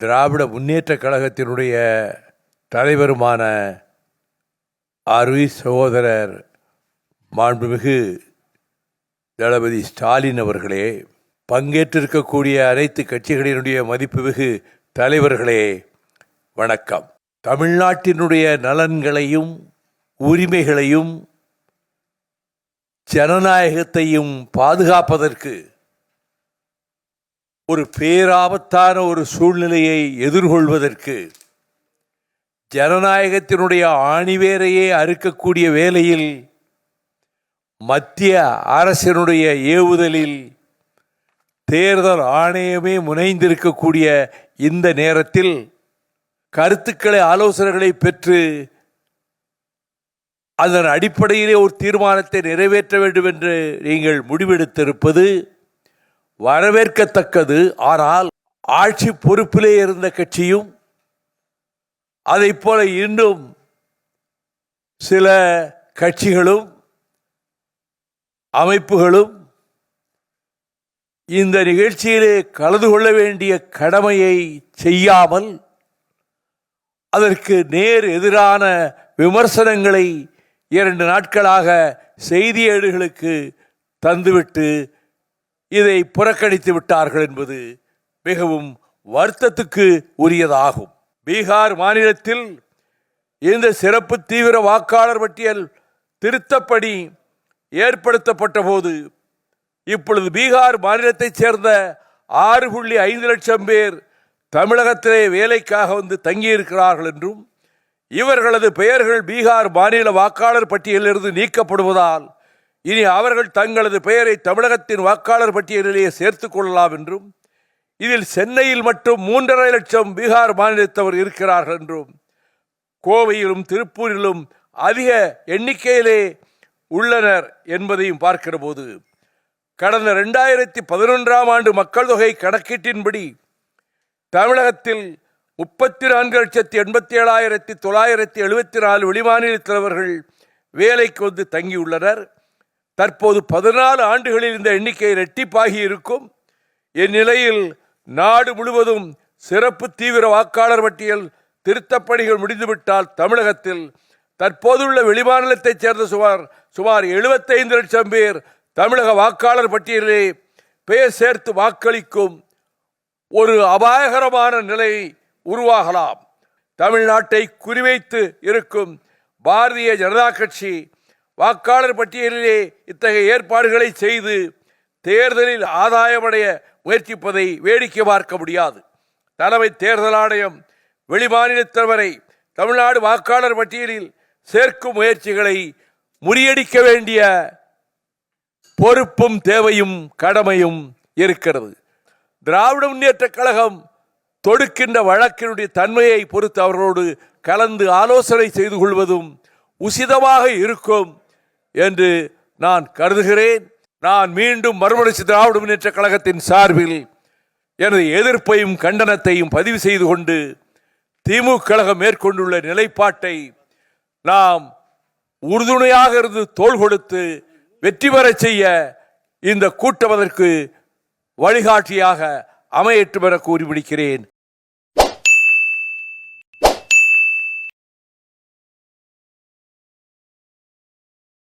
திராவிட முன்னேற்ற கழகத்தினுடைய தலைவருமான அருவி சகோதரர் மாண்புமிகு தளபதி ஸ்டாலின் அவர்களே பங்கேற்றிருக்கக்கூடிய அனைத்து கட்சிகளினுடைய மதிப்புமிகு தலைவர்களே வணக்கம். தமிழ்நாட்டினுடைய நலன்களையும் உரிமைகளையும் ஜனநாயகத்தையும் பாதுகாப்பதற்கு ஒரு பேராபத்தான ஒரு சூழ்நிலையை எதிர்கொள்வதற்கு ஜனநாயகத்தினுடைய ஆணிவேரையே அறுக்கக்கூடிய வேளையில் மத்திய அரசினுடைய ஏவுதலில் தேர்தல் ஆணையமே முனைந்திருக்கக்கூடிய இந்த நேரத்தில் கருத்துக்களை ஆலோசனைகளை பெற்று அதன் அடிப்படையிலே ஒரு தீர்மானத்தை நிறைவேற்ற வேண்டும் என்று நீங்கள் முடிவெடுத்திருப்பது வரவேற்கத்தக்கது. ஆனால் ஆட்சி பொறுப்பிலே இருந்த கட்சியும் அதை போல இன்னும் சில கட்சிகளும் அமைப்புகளும் இந்த நிகழ்ச்சியிலே கலந்து கொள்ள வேண்டிய கடமையை செய்யாமல் அதற்கு நேர் எதிரான விமர்சனங்களை இரண்டு நாட்களாக செய்தியேடுகளுக்கு தந்துவிட்டு இதை புறக்கணித்து விட்டார்கள் என்பது மிகவும் வருத்தத்துக்கு உரியதாகும். பீகார் மாநிலத்தில் இந்த சிறப்பு தீவிர வாக்காளர் பட்டியல் திருத்தப்படி ஏற்படுத்தப்பட்ட போது இப்பொழுது பீகார் மாநிலத்தைச் சேர்ந்த ஆறு புள்ளி ஐந்து லட்சம் பேர் தமிழகத்திலே வேலைக்காக வந்து தங்கியிருக்கிறார்கள் என்றும் இவர்களது பெயர்கள் பீகார் மாநில வாக்காளர் பட்டியலிலிருந்து நீக்கப்படுவதால் இனி அவர்கள் தங்களது பெயரை தமிழகத்தின் வாக்காளர் பட்டியலிலேயே சேர்த்துக் கொள்ளலாம் என்றும் இதில் சென்னையில் மட்டும் மூன்றரை லட்சம் பீகார் மாநிலத்தவர் இருக்கிறார்கள் என்றும் கோவையிலும் திருப்பூரிலும் அதிக எண்ணிக்கையிலே உள்ளனர் என்பதையும் பார்க்கிற போது கடந்த ரெண்டாயிரத்தி பதினொன்றாம் ஆண்டு மக்கள் தொகை கணக்கீட்டின்படி தமிழகத்தில் முப்பத்தி நான்கு லட்சத்தி எண்பத்தி ஏழாயிரத்தி தொள்ளாயிரத்தி எழுபத்தி நாலு வெளிமாநிலத்தவர்கள் வேலைக்கு வந்து தங்கியுள்ளனர். தற்போது பதினாலு ஆண்டுகளில் இந்த எண்ணிக்கை இரட்டிப்பாகி இருக்கும். இந்நிலையில் நாடு முழுவதும் சிறப்பு தீவிர வாக்காளர் பட்டியல் திருத்தப்பணிகள் முடிந்துவிட்டால் தமிழகத்தில் தற்போதுள்ள வெளிமாநிலத்தைச் சேர்ந்த சுமார் சுமார் 75 லட்சம் பேர் தமிழக வாக்காளர் பட்டியலிலே பெயர் சேர்த்து வாக்களிக்கும் ஒரு அபாயகரமான நிலை உருவாகலாம். தமிழ்நாட்டை குறிவைத்து இருக்கும் பாரதிய ஜனதா கட்சி வாக்காளர் பட்டியலிலே இத்தகைய ஏற்பாடுகளை செய்து தேர்தலில் ஆதாயமடைய முயற்சிப்பதை வேடிக்கை பார்க்க முடியாது. தலைமை தேர்தல் ஆணையம் வெளிமாநிலத்தவரை தமிழ்நாடு வாக்காளர் பட்டியலில் சேர்க்கும் முயற்சிகளை முறியடிக்க வேண்டிய பொறுப்பும் தேவையும் கடமையும் இருக்கிறது. திராவிட முன்னேற்ற கழகம் தொடுக்கின்ற வழக்கினுடைய தன்மையை பொறுத்து அவர்களோடு கலந்து ஆலோசனை செய்து கொள்வதும் உசிதமாக இருக்கும். என்று நான் கருதுகிறேன். நான் மீண்டும் மறுமலர்ச்சி திராவிட முன்னேற்ற கழகத்தின் சார்பில் எனது எதிர்ப்பையும் கண்டனத்தையும் பதிவு செய்து கொண்டு திமுக கழகம் மேற்கொண்டுள்ள நிலைப்பாட்டை நாம் உறுதுணையாக இருந்து தோள் கொடுத்து வெற்றி பெறச் செய்ய இந்த கூட்டம் அதற்கு வழிகாட்டியாக அமையட்டும் என கூறி முடிக்கிறேன்